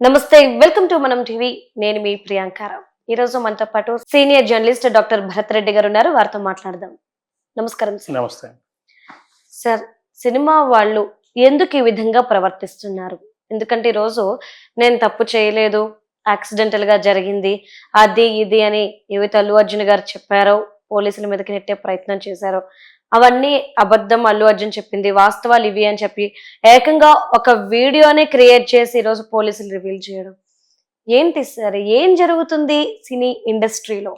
నమస్తే welcome to మనం TV. నేను మీ ప్రియాంకారావు ఈ రోజు మనతో పాటు senior journalist doctor Bharat Reddy గారు ఉన్నారు. వారితో మాట్లాడదాం. నమస్కారం సార్. నమస్తే. సార్ సినిమా వాళ్ళు ఎందుకు ఈ విధంగా ప్రవర్తిస్తున్నారు? ఎందుకంటే ఈరోజు నేను తప్పు చేయలేదు యాక్సిడెంటల్గా జరిగింది అది ఇది అని ఏవైతే అల్లు అర్జున్ గారు చెప్పారో పోలీసుల మీదకి నెట్టే ప్రయత్నం చేశారో అవన్నీ అబద్ధం అల్లు అర్జున్ చెప్పింది. వాస్తవాలు ఇవి అని చెప్పి ఏకంగా ఒక వీడియోనే క్రియేట్ చేసి ఈరోజు పోలీసులు రివీల్ చేయడం. ఏంటి సార్? ఏం జరుగుతుంది సినీ ఇండస్ట్రీలో?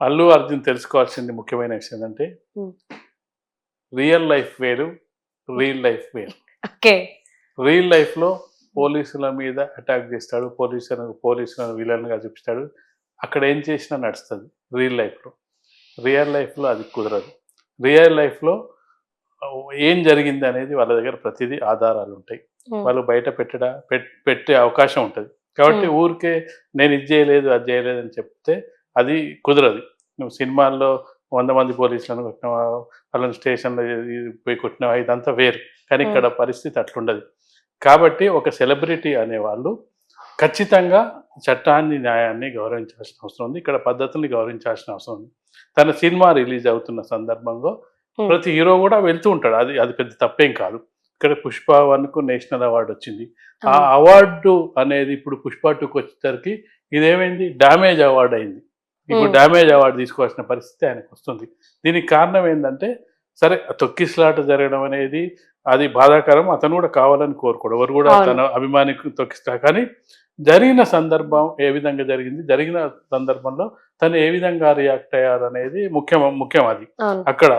అల్లు అర్జున్ తెలుసుకోవాల్సింది ముఖ్యమైన విషయం ఏంటంటే. రియల్ లైఫ్ వేరు రియల్ లైఫ్ వేరు. ఓకే. రియల్ లైఫ్లో పోలీసుల మీద అటాక్ చేస్తాడు పోలీసులను పోలీసులను విలన్గా చూపిస్తాడు. అక్కడ ఏం చేసినా నడుస్తుంది రియల్ లైఫ్లో రియల్ లైఫ్లో అది కుదరదు. రియల్ లైఫ్లో ఏం జరిగింది అనేది వాళ్ళ దగ్గర ప్రతిదీ ఆధారాలు ఉంటాయి. వాళ్ళు బయట పెట్టడా పెట్ పెట్టే అవకాశం ఉంటుంది. కాబట్టి. ఊరికే నేను ఇది చేయలేదు అది చేయలేదు అని చెప్తే అది కుదరదు. నువ్వు సినిమాల్లో వంద మంది పోలీసులను కొట్టినావా వాళ్ళని స్టేషన్లో పోయి కొట్టినావా ఇదంతా వేరు. కానీ ఇక్కడ పరిస్థితి అట్లుండదు. కాబట్టి ఒక సెలబ్రిటీ అనేవాళ్ళు ఖచ్చితంగా చట్టాన్ని న్యాయాన్ని గౌరవించాల్సిన అవసరం ఉంది. ఇక్కడ పద్ధతుల్ని గౌరవించాల్సిన అవసరం ఉంది. తన సినిమా రిలీజ్ అవుతున్న సందర్భంలో Hmm. ప్రతి హీరో కూడా వెళ్తూ ఉంటాడు. అది అది పెద్ద తప్పేం కాదు. ఇక్కడ పుష్ప వన్కు నేషనల్ అవార్డు వచ్చింది. ఆ అవార్డు అనేది ఇప్పుడు పుష్ప టూకి వచ్చేసరికి ఇదేమైంది? డ్యామేజ్ అవార్డు అయింది. ఇప్పుడు Hmm. డ్యామేజ్ అవార్డు తీసుకోవాల్సిన పరిస్థితి ఆయనకు వస్తుంది. దీనికి కారణం ఏంటంటే సరే తొక్కిసలాట జరగడం అనేది అది బాధాకరం. అతను కూడా కావాలని కోరుకోడు. ఎవరు కూడా. తన అభిమానికి తొక్కిస్తా. కానీ జరిగిన సందర్భం ఏ విధంగా జరిగింది? జరిగిన సందర్భంలో తను ఏ విధంగా రియాక్ట్ అయ్యారు అనేది ముఖ్యం ముఖ్యం అది. అక్కడ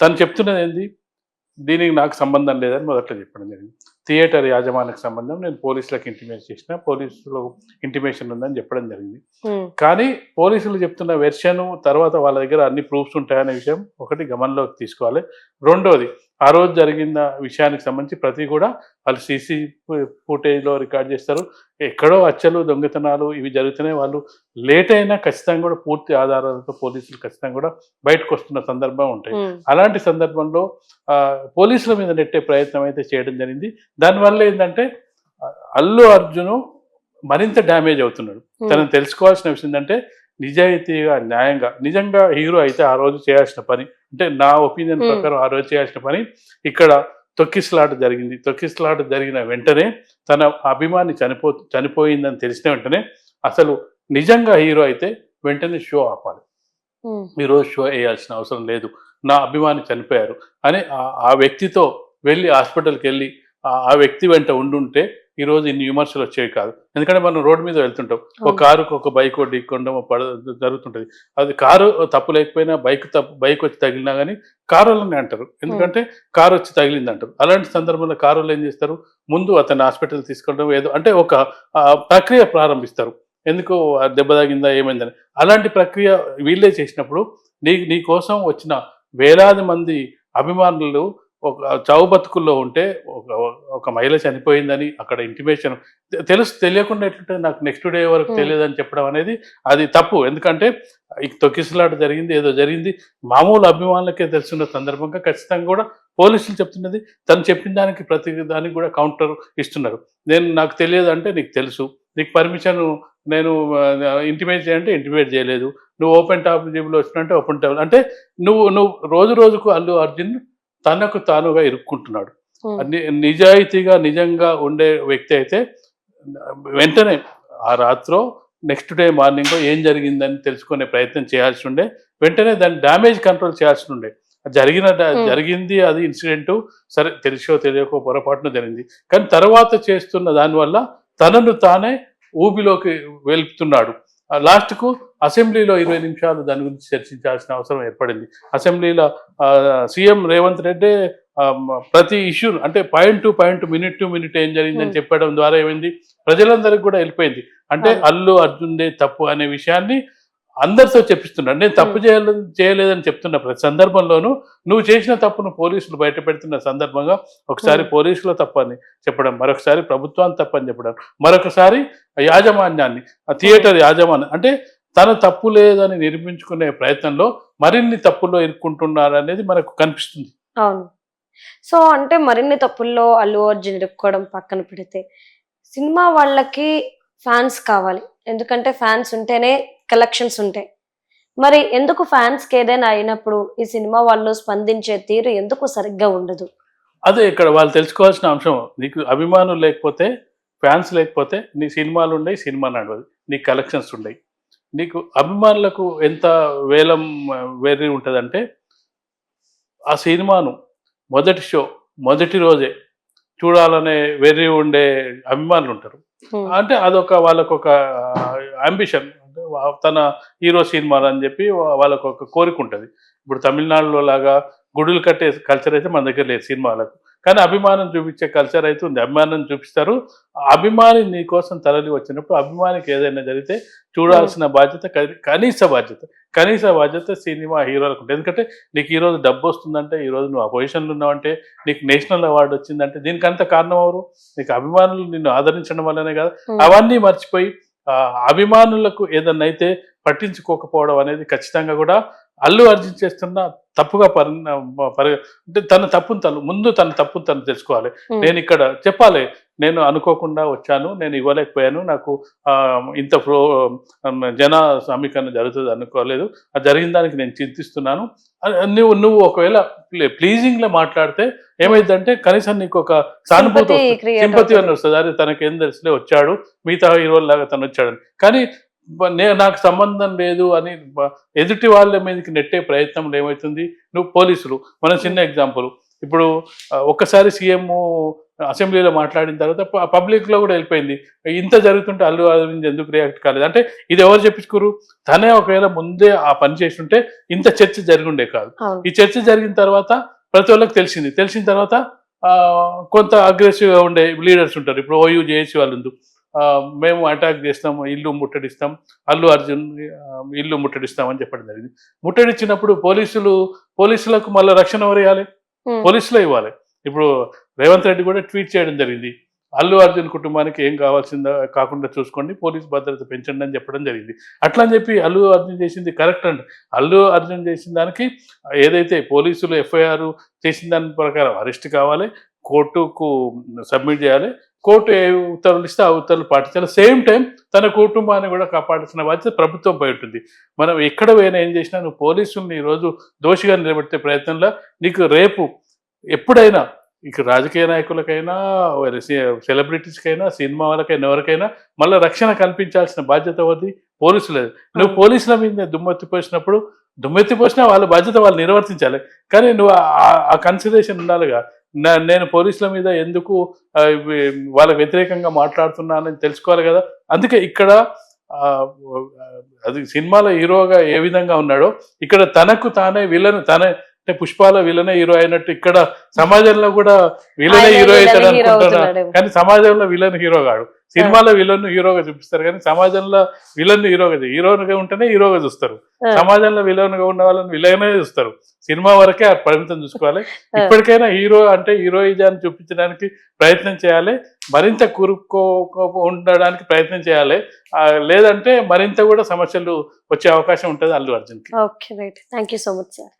తను చెప్తున్నది ఏంది? దీనికి నాకు సంబంధం లేదని మొదట్లో చెప్పడం జరిగింది. థియేటర్ యాజమాన్యకు సంబంధం. నేను పోలీసులకు ఇంటిమేట్ చేసిన పోలీసులు ఇంటిమేషన్ ఉందని చెప్పడం జరిగింది. కానీ పోలీసులు చెప్తున్న వెర్షన్ తర్వాత వాళ్ళ దగ్గర అన్ని ప్రూఫ్స్ ఉంటాయనే విషయం ఒకటి గమనంలోకి తీసుకోవాలి. రెండోది ఆ రోజు జరిగిన విషయానికి సంబంధించి ప్రతి కూడా వాళ్ళు సీసీ ఫుటేజ్లో రికార్డ్ చేస్తారు. ఎక్కడో అచ్చలు దొంగతనాలు ఇవి జరుగుతున్నాయి వాళ్ళు లేట్ అయినా ఖచ్చితంగా కూడా పూర్తి ఆధారాలతో పోలీసులు ఖచ్చితంగా కూడా బయటకు వస్తున్న సందర్భం ఉంటాయి. అలాంటి సందర్భంలో ఆ, పోలీసుల మీద నెట్టే ప్రయత్నం అయితే చేయడం జరిగింది. దానివల్ల ఏంటంటే అల్లు అర్జును మరింత డ్యామేజ్ అవుతున్నాడు. తనను తెలుసుకోవాల్సిన విషయం ఏంటంటే నిజాయితీగా న్యాయంగా నిజంగా హీరో అయితే ఆ రోజు చేయాల్సిన పని. అంటే నా ఒపీనియన్ Hmm. ప్రకారం ఆ రోజు చేయాల్సిన పని ఇక్కడ తొక్కిసలాట జరిగింది. తొక్కిసలాట జరిగిన వెంటనే తన అభిమాని చనిపో చనిపోయిందని తెలిసిన వెంటనే అసలు నిజంగా హీరో అయితే వెంటనే షో ఆపాలి. ఉమ్, ఈరోజు షో వేయాల్సిన అవసరం లేదు. నా అభిమాని చనిపోయారు అని ఆ- వ్యక్తితో వెళ్ళి హాస్పిటల్కి వెళ్ళి ఆ వ్యక్తి వెంట ఉండుంటే ఈరోజు ఇన్ని విమర్శలు వచ్చేవి కాదు. ఎందుకంటే మనం రోడ్డు మీద వెళ్తుంటాం. ఒక. కారుకు ఒక బైక్ ఢీకొనడం పడ జరుగుతుంటుంది. అది కారు తప్పు లేకపోయినా బైక్ తప్పు బైక్ వచ్చి తగిలినా కానీ కారు వాళ్ళని అంటారు. ఎందుకంటే కారు వచ్చి తగిలింది అంటారు అలాంటి సందర్భంలో కారు వాళ్ళు ఏం చేస్తారు? ముందు అతన్ని హాస్పిటల్ తీసుకెళ్ళడం ఏదో అంటే ఒక ప్రక్రియ ప్రారంభిస్తారు. ఎందుకు? దెబ్బ తగిందా ఏమైందని. అలాంటి ప్రక్రియ వీళ్ళే చేసినప్పుడు నీ నీ కోసం వచ్చిన వేలాది మంది అభిమానులు ఒక చావు బతుకుల్లో ఉంటే ఒక ఒక మహిళ చనిపోయిందని అక్కడ ఇంటిమేషన్ తెలుసు తెలియకుండా ఎట్లుంటే నాకు నెక్స్ట్ డే వరకు. తెలియదని చెప్పడం అనేది అది తప్పు. ఎందుకంటే తొక్కిసలాట జరిగింది ఏదో జరిగింది. మామూలు అభిమానులకే తెలుసున్న సందర్భంగా ఖచ్చితంగా కూడా పోలీసులు చెప్తున్నది. తను చెప్పిన దానికి ప్రతి దానికి కూడా కౌంటర్ ఇస్తున్నారు. నేను నాకు తెలియదు అంటే నీకు తెలుసు. నీకు పర్మిషన్ నేను ఇంటిమేట్ చేయంటే ఇంటిమేట్ చేయలేదు. నువ్వు ఓపెన్ టాప్ జీబులో వచ్చినట్టే ఓపెన్ టాప్ అంటే నువ్వు నువ్వు రోజు రోజుకు అల్లు అర్జున్ తనకు తానుగా ఇరుక్కుంటున్నాడు. నిజాయితీగా నిజంగా ఉండే వ్యక్తి అయితే వెంటనే ఆ రాత్రో నెక్స్ట్ డే మార్నింగ్ ఏం జరిగిందని తెలుసుకునే ప్రయత్నం చేయాల్సి ఉండే. వెంటనే దాన్ని డ్యామేజ్ కంట్రోల్ చేయాల్సి ఉండే. జరిగిన. జరిగింది అది ఇన్సిడెంట్ సరే తెలిసో తెలియకో పొరపాటున జరిగింది. కానీ తర్వాత చేస్తున్న దానివల్ల తనను తానే ఊబిలోకి వెళ్తున్నాడు. ఆ లాస్ట్కు అసెంబ్లీలో ఇరవై నిమిషాలు దాని గురించి చర్చించాల్సిన అవసరం ఏర్పడింది అసెంబ్లీలో సీఎం రేవంత్ రెడ్డి ప్రతి ఇష్యూ అంటే point to point minute to minute ఏం జరిగిందని. చెప్పడం ద్వారా ఏమైంది ప్రజలందరికీ కూడా వెళ్ళిపోయింది అంటే. అల్లు అర్జున్దే తప్పు అనే విషయాన్ని అందరితో చెప్పిస్తున్నాడు. నేను తప్పు చేయలేదు చేయలేదని చెప్తున్న ప్రతి సందర్భంలోనూ నువ్వు చేసిన తప్పును పోలీసులు బయట పెడుతున్న సందర్భంగా ఒకసారి. పోలీసుల తప్పని చెప్పడం మరొకసారి ప్రభుత్వాన్ని తప్పని చెప్పడం మరొకసారి యాజమాన్యాన్ని ఆ థియేటర్ యాజమాన్యం అంటే తన తప్పు లేదని నిరూపించుకునే ప్రయత్నంలో మరిన్ని తప్పుల్లో ఇరుక్కుంటున్నారు అనేది మనకు కనిపిస్తుంది. అవును. సో అంటే మరిన్ని తప్పుల్లో అల్లు అర్జున్ ఇరుక్కోవడం పక్కన పెడితే సినిమా వాళ్ళకి ఫ్యాన్స్ కావాలి. ఎందుకంటే ఫ్యాన్స్ ఉంటేనే కలెక్షన్స్ ఉంటాయి. మరి ఎందుకు ఫ్యాన్స్కి ఏదైనా అయినప్పుడు ఈ సినిమా వాళ్ళు స్పందించే తీరు ఎందుకు సరిగ్గా ఉండదు? అదే ఇక్కడ వాళ్ళు తెలుసుకోవాల్సిన అంశం నీకు అభిమానులు లేకపోతే ఫ్యాన్స్ లేకపోతే నీ సినిమాలు ఉండయి సినిమా నడవదు నీ కలెక్షన్స్ ఉండయి. నీకు అభిమానులకు ఎంత వేలం వేరే ఉంటుందంటే ఆ సినిమాను మొదటి షో మొదటి రోజే చూడాలనే వెర్రి ఉండే అభిమానులు ఉంటారు. అంటే అదొక వాళ్ళకు ఒక అంబిషన్ తన హీరో సినిమాలు అని చెప్పి వాళ్ళకు ఒక కోరిక ఉంటుంది. ఇప్పుడు తమిళనాడులో లాగా గుడులు కట్టే కల్చర్ అయితే మన దగ్గర లేదు సినిమాలకు. కానీ అభిమానం చూపించే కల్చర్ అయితే ఉంది. అభిమానం చూపిస్తారు. అభిమాని నీ కోసం తరలి వచ్చినప్పుడు అభిమానికి ఏదైనా జరిగితే చూడాల్సిన బాధ్యత కని- కనీస బాధ్యత. కనీస బాధ్యత సినిమా హీరోలకు ఉంటుంది. ఎందుకంటే నీకు ఈ రోజు డబ్బు వస్తుందంటే ఈ రోజు నువ్వు ఆ పొజిషన్లో ఉన్నావంటే నీకు నేషనల్ అవార్డు వచ్చిందంటే దీనికంత కారణం ఎవరు? నీకు అభిమానులు నిన్ను ఆదరించడం వల్లనే కదా. అవన్నీ మర్చిపోయి అభిమానులకు ఏదన్నా అయితే పట్టించుకోకపోవడం అనేది ఖచ్చితంగా కూడా అల్లు అర్జున్ చేస్తున్న తప్పుగా పరి అంటే తన తప్పును తను ముందు తన తప్పును తను తెలుసుకోవాలి. నేను ఇక్కడ చెప్పాలి నేను అనుకోకుండా వచ్చాను నేను ఇవ్వలేకపోయాను. నాకు ఇంత ప్రో జన సమీకరణ జరుగుతుంది అనుకోలేదు. అది జరిగిన దానికి నేను చింతిస్తున్నాను. నువ్వు నువ్వు ఒకవేళ ప్లీజింగ్లో మాట్లాడితే ఏమైందంటే కనీసం నీకు ఒక సానుభూతి సింపతి. అని వస్తుంది. అరే తనకేం తెలుసులే వచ్చాడు. మిగతా హీరోల లాగా తను వచ్చాడని. కానీ బ- నే నాకు సంబంధం లేదు అని ఎదుటి వాళ్ళ మీదకి నెట్టే ప్రయత్నంలో ఏమవుతుంది నువ్వు పోలీసులు. మన చిన్న ఎగ్జాంపుల్ ఇప్పుడు ఒక్కసారి సీఎం అసెంబ్లీలో మాట్లాడిన తర్వాత ప- పబ్లిక్లో కూడా వెళ్ళిపోయింది. ఇంత జరుగుతుంటే అల్లు అరవింద్ ఎందుకు రియాక్ట్ కాలేదు? అంటే ఇది ఎవరు చెప్పించుకోరు తనే ఒకవేళ ముందే ఆ పని చేస్తుంటే ఇంత చర్చ జరుగుండే కాదు. ఈ చర్చ జరిగిన తర్వాత ప్రతి ఒళ్ళకి తెలిసింది. తెలిసిన తర్వాత కొంత అగ్రెసివ్గా ఉండే లీడర్స్ ఉంటారు. ఇప్పుడు ఓయూ జేఏసీ వాళ్ళు మేము అటాక్ చేస్తాం ఇల్లు ముట్టడిస్తాం అల్లు అర్జున్ ఇల్లు ముట్టడిస్తాం అని చెప్పడం జరిగింది. ముట్టడిచ్చినప్పుడు పోలీసులు పోలీసులకు మళ్ళీ రక్షణ ఎవరు ఇవ్వాలి. పోలీసులే ఇవ్వాలి. ఇప్పుడు రేవంత్ రెడ్డి కూడా ట్వీట్ చేయడం జరిగింది. అల్లు అర్జున్ కుటుంబానికి ఏం కావాల్సిందో కాకుండా చూసుకోండి పోలీస్ భద్రత పెంచండి అని చెప్పడం జరిగింది. అట్లా అని చెప్పి అల్లు అర్జున్ చేసింది కరెక్ట్ అండి. అల్లు అర్జున్ చేసిన దానికి ఏదైతే పోలీసులు ఎఫ్ఐఆర్ చేసిన దాని ప్రకారం అరెస్ట్ కావాలి కోర్టుకు సబ్మిట్ చేయాలి కోర్టు ఏ ఉత్తర్వులు ఇస్తే ఆ ఉత్తర్వులు పాటించాలి. సేమ్ టైం తన కుటుంబాన్ని కూడా కాపాడాల్సిన బాధ్యత ప్రభుత్వం పై ఉంటుంది. మనం ఎక్కడ పోయినా ఏం చేసినా నువ్వు పోలీసుల్ని ఈరోజు దోషిగా నిలబెట్టే ప్రయత్నంలో నీకు రేపు ఎప్పుడైనా ఇక రాజకీయ నాయకులకైనా సెలబ్రిటీస్కైనా సినిమా వాళ్ళకైనా ఎవరికైనా మళ్ళీ రక్షణ కల్పించాల్సిన బాధ్యత ఎవరిది పోలీసులది. నువ్వు పోలీసుల మీద దుమ్మెత్తి పోసినప్పుడు దుమ్మెత్తి పోసినా వాళ్ళ బాధ్యత వాళ్ళు నిర్వర్తించాలి. కానీ నువ్వు ఆ- కన్సిడరేషన్ ఉండాలిగా. నేను పోలీసుల మీద ఎందుకు వాళ్ళకి వ్యతిరేకంగా మాట్లాడుతున్నానని తెలుసుకోవాలి కదా. అందుకే ఇక్కడ అది సినిమాలో హీరోగా ఏ విధంగా ఉన్నాడో ఇక్కడ తనకు తానే విలన్ తనే అంటే పుష్పాల విలనే హీరో అయినట్టు ఇక్కడ సమాజంలో కూడా విలనే హీరో అవుతాడు అనుకుంటున్నా. కానీ సమాజంలో విలన్ హీరో కాడు. సినిమాలో విలన్ హీరోగా చూపిస్తారు కానీ సమాజంలో విలన్ హీరోగా హీరోగా ఉంటేనే హీరోగా చూస్తారు. సమాజంలో విలన్గా ఉన్న వాళ్ళని విలనే చూస్తారు. సినిమా వరకే ఆ పరిమితం చూసుకోవాలి. ఇప్పటికైనా హీరో అంటే హీరోయిజాన్ని చూపించడానికి ప్రయత్నం చేయాలి. మరింత కూరుకో ఉండడానికి ప్రయత్నం చేయాలి. లేదంటే మరింత కూడా సమస్యలు వచ్చే అవకాశం ఉంటుంది అల్లు అర్జున్కి. Okay right. Thank you so much sir.